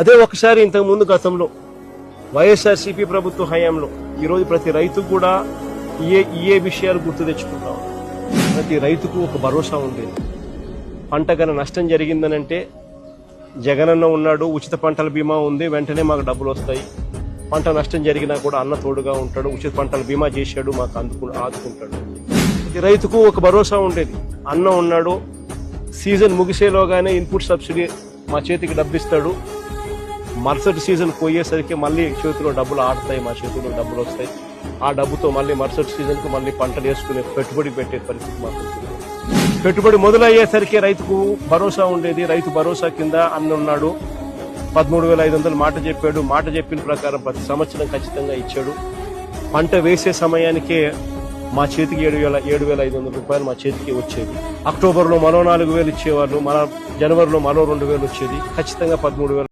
అదే ఒకసారి ఇంతకు ముందు గతంలో వైఎస్ఆర్సీపీ ప్రభుత్వ హయాంలో ఈరోజు ప్రతి రైతు కూడా ఏ ఏ విషయాలు గుర్తు తెచ్చుకుంటాం. ప్రతి రైతుకు ఒక భరోసా ఉండేది పంట గన నష్టం జరిగిందనంటే జగనన్న ఉన్నాడు ఉచిత పంటల బీమా ఉంది వెంటనే మాకు డబ్బులు వస్తాయి. పంట నష్టం జరిగినా కూడా అన్న తోడుగా ఉంటాడు ఉచిత పంటల బీమా చేశాడు మాకు అందుకు ఆదుకుంటాడు. ప్రతి రైతుకు ఒక భరోసా ఉండేది. అన్న ఉన్నాడు సీజన్ ముగిసేలోగానే ఇన్పుట్ సబ్సిడీ మా చేతికి డబ్బిస్తాడు. మరుసటి సీజన్ పోయేసరికి మళ్ళీ చేతిలో డబ్బులు ఆడతాయి మా చేతిలో డబ్బులు వస్తాయి. ఆ డబ్బుతో మళ్ళీ మరుసటి సీజన్కు మళ్ళీ పంటలు వేసుకునే పెట్టుబడి పెట్టే పరిస్థితి మాకు పెట్టుబడి మొదలయ్యేసరికి రైతుకు భరోసా ఉండేది. రైతు భరోసా కింద అన్న ఉన్నాడు. పదమూడు వేల ఐదు వందలు మాట చెప్పాడు. మాట చెప్పిన ప్రకారం ప్రతి సంవత్సరం ఖచ్చితంగా ఇచ్చాడు. పంట వేసే సమయానికే మా చేతికి ఏడు వేల ఏడు వేల ఐదు వందల రూపాయలు మా చేతికి వచ్చేది. అక్టోబర్లో మరో నాలుగు వేలు ఇచ్చేవాళ్ళు మన జనవరిలో మరో రెండు వేలు వచ్చేది. ఖచ్చితంగా పదమూడు వేలు